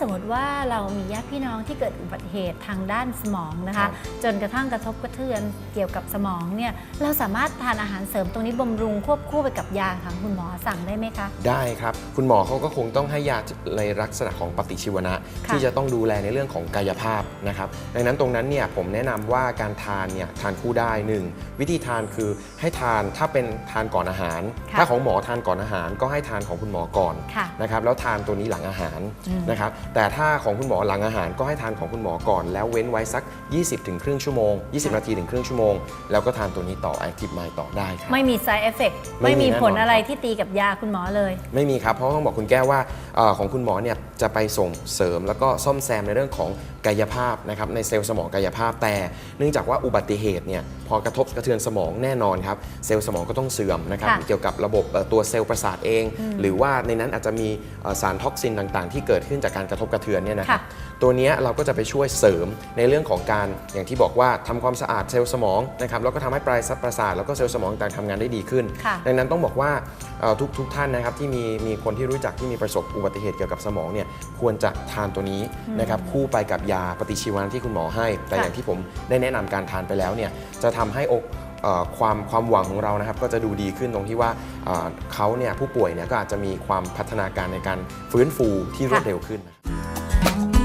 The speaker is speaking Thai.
สมมติว่าเรามีญาติพี่น้องที่เกิดอุบัติเหตุทางด้านสมองนะครัคะบจนกระทั่งกระทบกระเทือนเกี่ยวกับสมองเนี่ยเราสามารถทานอาหารเสริมตรงนี้บำรุงควบคู่ไปกับยาทางคุณหมอสั่งได้ไหมคะ ได้ครับ คุณหมอเขาก็คงต้องให้ยาในลักษณะของปฏิชีวนะค่ะที่จะต้องดูแลในเรื่องของกายภาพนะครับดังนั้นตรงนั้นเนี่ยผมแนะนำว่าการทานเนี่ยทานคู่ได้หนึ่งวิธีทานคือให้ทานถ้าเป็นทานก่อนอาหารค่ะถ้าของหมอทานก่อนอาหาร ก็ให้ทานของคุณหมอก่อนค่ะนะครับแล้วทานตัวนี้หลังอาหารอืมนะครับแต่ถ้าของคุณหมอหลังอาหารก็ให้ทานของคุณหมอก่อน แล้วเว้นไว้สัก 20ถึงครึ่งชั่วโมง 20 นาทีถึงครึ่งชั่วโมง แล้วก็ทานตัวนี้ต่อ Active Mind ต่อได้ครับ ไม่มี side effect ไม่ไม่มีมีแน่นอนผลอะไรที่ตีกับยาคุณหมอเลย ไม่มีครับ เพราะต้องบอกคุณแก้วว่าเออของคุณหมอเนี่ยจะไปส่งเสริมแล้วก็ซ่อมแซมในเรื่องของกายภาพนะครับในเซลล์สมองกายภาพแต่ เนื่องจากว่าอุบัติเหตุเนี่ยพอกระทบกระเทือนสมองแน่นอนครับเซลล์สมองก็ต้องเสื่อมนะครับค่ะเกี่ยวกับระบบเอ่อตัวเซลล์ประสาทเอง หรือว่าในนั้นอาจจะมีเอ่อสารท็อกซินต่างๆ ที่เกิดขึ้นจากการกระทบกระเทือนเนี่ยนะครับค่ะตัวเนี้ยเราก็จะไปช่วยเสริมในเรื่องของการอย่างที่บอกว่าทำความสะอาดเซลล์สมองนะครับแล้วก็ทำให้ปลายประสาทแล้วก็เซลล์สมองต่างๆทำงานได้ดีขึ้นค่ะดังนั้นต้องบอกว่าเอ่อทุกทุกท่านนะครับที่มีมีคนที่รู้จักที่มีประสบอุบัติเหตุเกี่ยวกับสมองเนี่ยควรจะทานตัวนี้นะครับคู่ไปกับยาปฏิชีวนะที่คุณหมอให้ แต่ค่ะอย่างที่ผมได้แนะนำการทานไปแล้วเนี่ยจะทำให้อกเอ่อความความหวังของเรานะครับก็จะดูดีขึ้นตรงที่ว่าเอ่อเขาเนี่ยผู้ป่วยเนี่ยก็อาจจะมีความพัฒนาการในการฟื้นฟูที่รวดเร็วขึ้น นะครับ